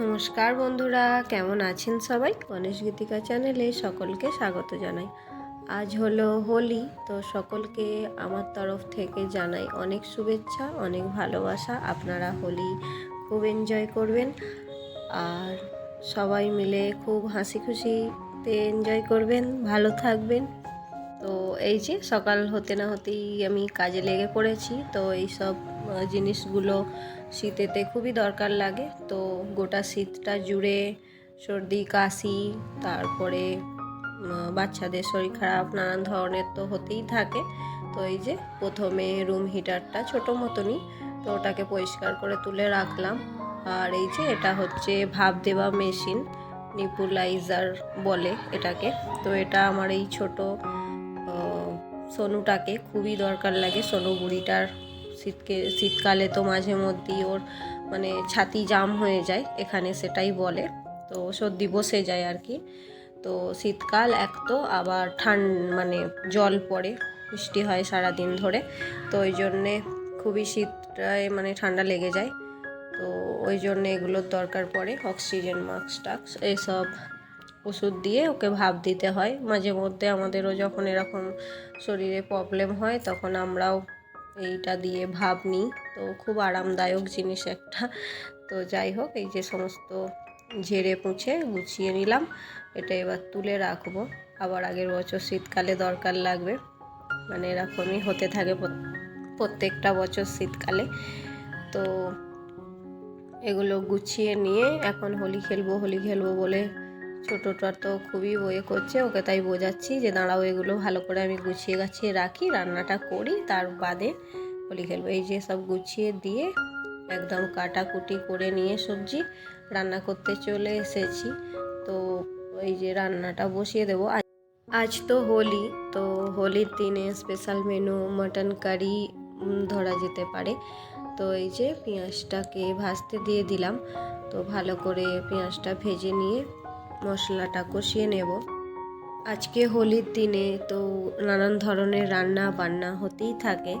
নমস্কার বন্ধুরা, কেমন আছেন সবাই? গণেশ গীতিকা চ্যানেলে সকলকে স্বাগত জানাই। আজ হলো হোলি, তো সকলকে আমার তরফ থেকে জানাই অনেক শুভেচ্ছা, অনেক ভালোবাসা। আপনারা হোলি খুব এনজয় করবেন আর সবাই মিলে খুব হাসি খুশিতে এনজয় করবেন, ভালো থাকবেন। তো এই যে সকাল হতে না হতেই আমি কাজে লেগে পড়েছি, তো এই সব জিনিসগুলো শীতেতে খুবই দরকার লাগে। তো গোটা শীতটা জুড়ে সর্দি, কাশি, তারপরে বাচ্চাদের শরীর খারাপ, নানান ধরনের তো হতেই থাকে। তো এই যে প্রথমে রুম হিটারটা ছোটো মতনই, তো ওটাকে পরিষ্কার করে তুলে রাখলাম। আর এই যে এটা হচ্ছে ভাপ দেওয়া মেশিন নিপুলাইজার বলে এটাকে। তো এটা আমার এই ছোটো সোনুটাকে খুবই দরকার লাগে, সোনু বুড়িটার শীতকে, শীতকালে তো মাঝে মধ্যেই ওর মানে ছাতি জাম হয়ে যায়, এখানে সেটাই বলে। তো সর্দি বসে যায় আর কি। তো শীতকাল এক তো আবার ঠান মানে জল পড়ে, বৃষ্টি হয় সারা দিন ধরে। তো ওই জন্যে খুবই শীতটায় মানে ঠান্ডা লেগে যায়। তো ওই জন্য এগুলোর দরকার পড়ে, অক্সিজেন, মাস্ক টাক্স এইসব ওষুধ দিয়ে ওকে ভাব দিতে হয়। মাঝে মধ্যে আমাদেরও যখন এরকম শরীরে প্রবলেম হয়, তখন আমরাও এইটা দিয়ে ভাব নিই। তো খুব আরামদায়ক জিনিস একটা। তো যাই হোক, এই যে সমস্ত ঝেড়ে পুঁছে গুছিয়ে নিলাম। এটা এবার তুলে রাখব। আবার আগের বছর শীতকালে দরকার লাগবে। মানে এরকমই হতে থাকে প্রত্যেকটা বছর শীতকালে। তো এগুলো গুছিয়ে নিয়ে এখন হোলি খেলব হোলি খেলব বলে ছোটোটা তো খুবই বয়ে করছে, ওকে তাই বোঝাচ্ছি যে দাঁড়াও, এগুলো ভালো করে আমি গুছিয়ে গাছিয়ে রাখি, রান্নাটা করি, তার বাদে হোলি খেলব। এই যে সব গুছিয়ে দিয়ে একদম কাটাকুটি করে নিয়ে সবজি রান্না করতে চলে এসেছি। তো এই যে রান্নাটা বসিয়ে দেবো। আজ তো হোলি, তো হোলির দিনে স্পেশাল মেনু মাটন কারি ধরা যেতে পারে। তো এই যে পেঁয়াজটাকে ভাজতে দিয়ে দিলাম। তো ভালো করে পেঁয়াজটা ভেজে নিয়ে মশলাটা কষিয়ে নেব। আজকে হোলির দিনে তো নানান ধরনের রান্না বান্না হতেই থাকে।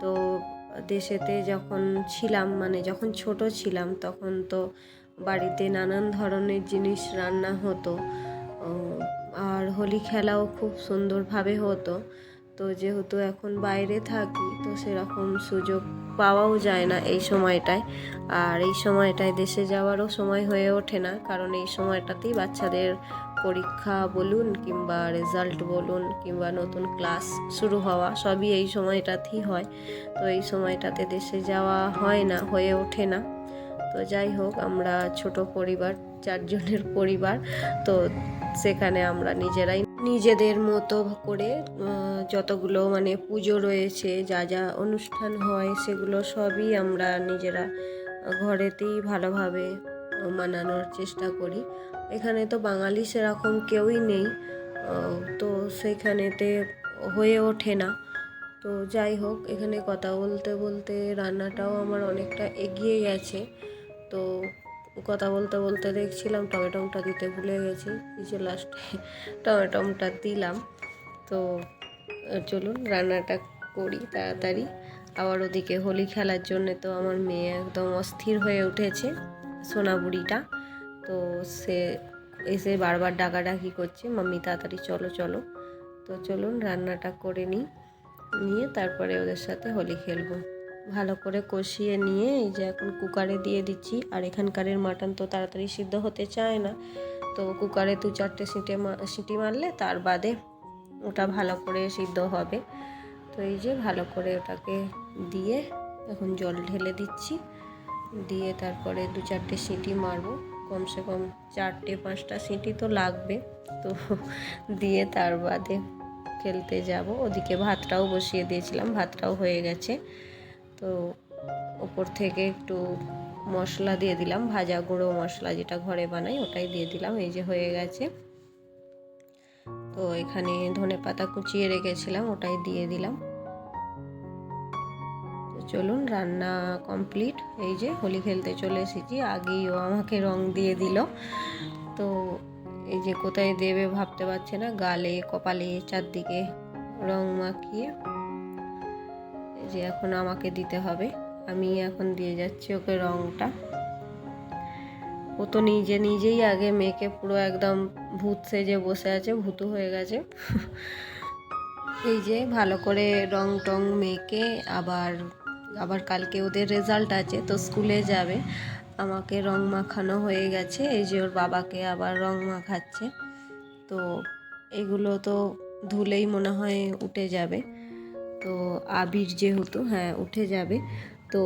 তো দেশেতে যখন ছিলাম মানে যখন ছোট ছিলাম, তখন তো বাড়িতে নানান ধরনের জিনিস রান্না হতো। আর হোলি খেলাও খুব সুন্দরভাবে হতো। তো যেহেতু এখন বাইরে থাকি, তো সেরকম সুযোগ পাওয়াও যায় না এই সময়টায়। আর এই সময়টায় দেশে যাওয়ারও সময় হয়ে ওঠে না, কারণ এই সময়টাতেই বাচ্চাদের পরীক্ষা বলুন কিংবা রেজাল্ট বলুন কিংবা নতুন ক্লাস শুরু হওয়া, সবই এই সময়টাতেই হয়। তো এই সময়টাতে দেশে যাওয়া হয় না, হয়ে ওঠে না। তো যাই হোক, আমরা ছোট পরিবার, চারজনের পরিবার, তো সেখানে আমরা নিজেরাই নিজেদের মতো করে যতগুলো মানে পুজো রয়েছে, যা যা অনুষ্ঠান হয়, সেগুলো সবই আমরা নিজেরা ঘরেতেই ভালোভাবে মানানোর চেষ্টা করি। এখানে তো বাঙালি সেরকম কেউই নেই তো সেখানেতে হয়ে ওঠে না। তো যাই হোক, এখানে কথা বলতে বলতে রান্নাটাও আমার অনেকটা এগিয়ে গেছে তো কথা বলতে বলতে দেখছিলাম, টমেটোটা দিতে ভুলে গেছি। এই যে লাস্টে টমেটোটা দিলাম। তো, চলুন রান্নাটা করি তাড়াতাড়ি। আবার ওদিকে হোলি খেলার জন্য তো আমার মেয়ে একদম অস্থির হয়ে উঠেছে সোনা বুড়িটা তো সে এসে বারবার ডাকাডাকি করছে, মাম্মি, তাড়াতাড়ি চলো চলো। তো চলুন রান্নাটা করে নিই নিয়ে তারপরে ওদের সাথে হোলি খেলব। ভালো করে কষিয়ে নিয়ে এই যে এখন কুকারে দিয়ে দিচ্ছি। আর এখানকারের মাটন তো তাড়াতাড়ি সিদ্ধ হতে চায় না। তো কুকারে দু চারটে সিটে সিটি মারলে তার বাদে ওটা ভালো করে সিদ্ধ হবে। তো এই যে ভালো করে ওটাকে দিয়ে এখন জল ঢেলে দিচ্ছি। দিয়ে তারপরে দু চারটে সিটি মারবো। কমসে কম চারটে, পাঁচটা সিটি তো লাগবে। তো দিয়ে তার বাদে খেলতে যাব। ওদিকে ভাতটাও বসিয়ে দিয়েছিলাম। ভাতটাও হয়ে গেছে। তো ওপর থেকে একটু মশলা দিয়ে দিলাম, ভাজা গুঁড়ো মশলা যেটা ঘরে বানাই ওটাই দিয়ে দিলাম, এই যে হয়ে গেছে। তো এখানে ধনে পাতা কুচিয়ে রেখেছিলাম, ওটাই দিয়ে দিলাম। চলুন, রান্না কমপ্লিট। এই যে হোলি খেলতে চলে এসেছি, আগেই ও আমাকে রং দিয়ে দিল। তো এই যে কোথায় দেবে ভাবতে পারছে না, গালে, কপালে, চারদিকে রং মাখিয়ে যে এখন আমাকে দিতে হবে। আমি এখন দিয়ে যাচ্ছি ওকে রংটা। ও তো নিজে নিজেই আগে মেয়েকে পুরো একদম ভূত সেজে বসে আছে, ভূতু হয়ে গেছে। এই যে ভালো করে রং টং মেয়েকে আবার আবার কালকে ওদের রেজাল্ট আছে, তো স্কুলে যাবে। আমাকে রং মাখানো হয়ে গেছে, এই যে ওর বাবাকে আবার রং মাখাচ্ছে। তো এগুলো তো ধুলেই মনে হয় উঠে যাবে। তো আবির যেহেতু হ্যাঁ উঠে যাবে। তো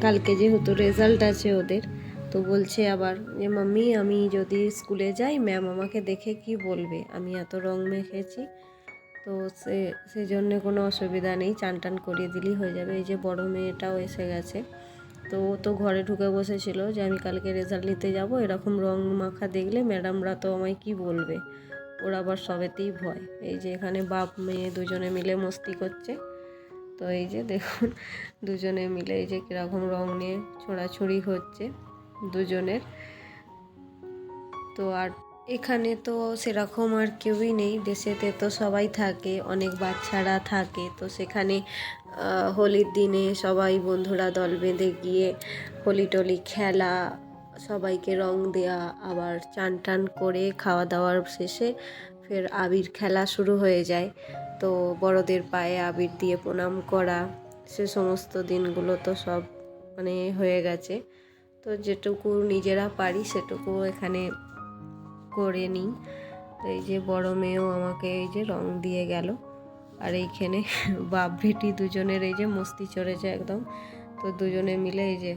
কালকে যেহেতু রেজাল্ট আছে ওদের, তো বলছে আবার যে, মাম্মি, আমি যদি স্কুলে যাই ম্যাম আমাকে দেখে কি বলবে? আমি এত রং মেখেছি। তো সে, সেজন্য কোনো অসুবিধা নেই চান টান করিয়ে দিলেই হয়ে যাবে। এই যে বড় মেয়েটাও এসে গেছে। তো ও তো ঘরে ঢুকে বসেছিল যে, আমি কালকে রেজাল্ট নিতে যাব, এরকম রং মাখা দেখলে ম্যাডামরা তো আমায় কি বলবে? ওর আবার সবেতেই ভয়। এই যে এখানে বাপ, মেয়ে দুজনে মিলে মস্তি করছে। তো এই যে দেখুন, দুজনে মিলে এই যে কীরকম রং নিয়ে ছোড়াছুড়ি হচ্ছে দুজনের। তো আর এখানে তো সেরকম আর কেউই নেই, দেশেতে তো সবাই থাকে, অনেক বাচ্চারা থাকে। তো সেখানে হোলির দিনে সবাই বন্ধুরা দল বেঁধে গিয়ে হোলি টলি খেলা সবাইকে রং দেয়া, আবার চান টান করে খাওয়া দাওয়ার শেষে ফের আবির খেলা শুরু হয়ে যায়। তো বড়দের পায়ে আবির দিয়ে প্রণাম করা, সে সমস্ত দিনগুলো তো সব মানে হয়ে গেছে। তো যেটুকু নিজেরা পারি সেটুকু এখানে করে নিই। এই যে বড় মেয়েও আমাকে এই যে রং দিয়ে গেল। আর এইখানে বাপ বেটি দুজনের এই যে মস্তি চড়েছে একদম। তো দুজনে মিলে এই যে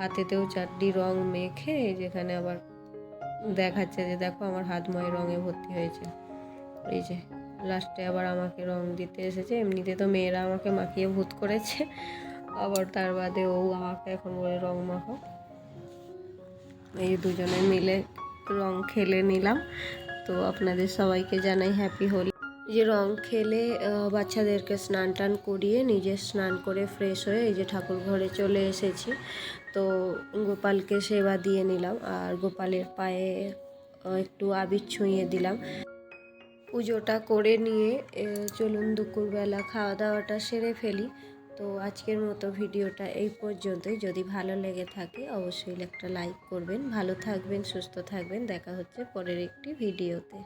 হাতেতেও চারটি রং মেখে যেখানে আবার দেখাচ্ছে যে দেখো আমার হাত ময় রঙে ভর্তি হয়েছে। এই যে, লাস্টে আবার আমাকে রং দিতে এসেছে। এমনিতে তো মেয়েরা আমাকে মাখিয়ে ভূত করেছে। আবার তার বাদে ও আমাকে এখন বলে রং মাখো। এই দুজনে মিলে রং খেলে নিলাম। তো আপনাদের সবাইকে জানাই হ্যাপি হোলি এই যে রং খেলে বাচ্চাদেরকে স্নান টান করিয়ে নিজে স্নান করে ফ্রেশ হয়ে এই যে ঠাকুর ঘরে চলে এসেছি। তো গোপালকে সেবা দিয়ে নিলাম আর গোপালের পায়ে একটু আবির ছুঁয়ে দিলাম। পুজোটা করে নিয়ে চলুন দুপুরবেলা খাওয়া দাওয়াটা সেরে ফেলি। তো আজকের মতো ভিডিওটা এই পর্যন্তই। যদি ভালো লেগে থাকে, অবশ্যই একটা লাইক করবেন। ভালো থাকবেন, সুস্থ থাকবেন। দেখা হচ্ছে পরের একটি ভিডিওতে।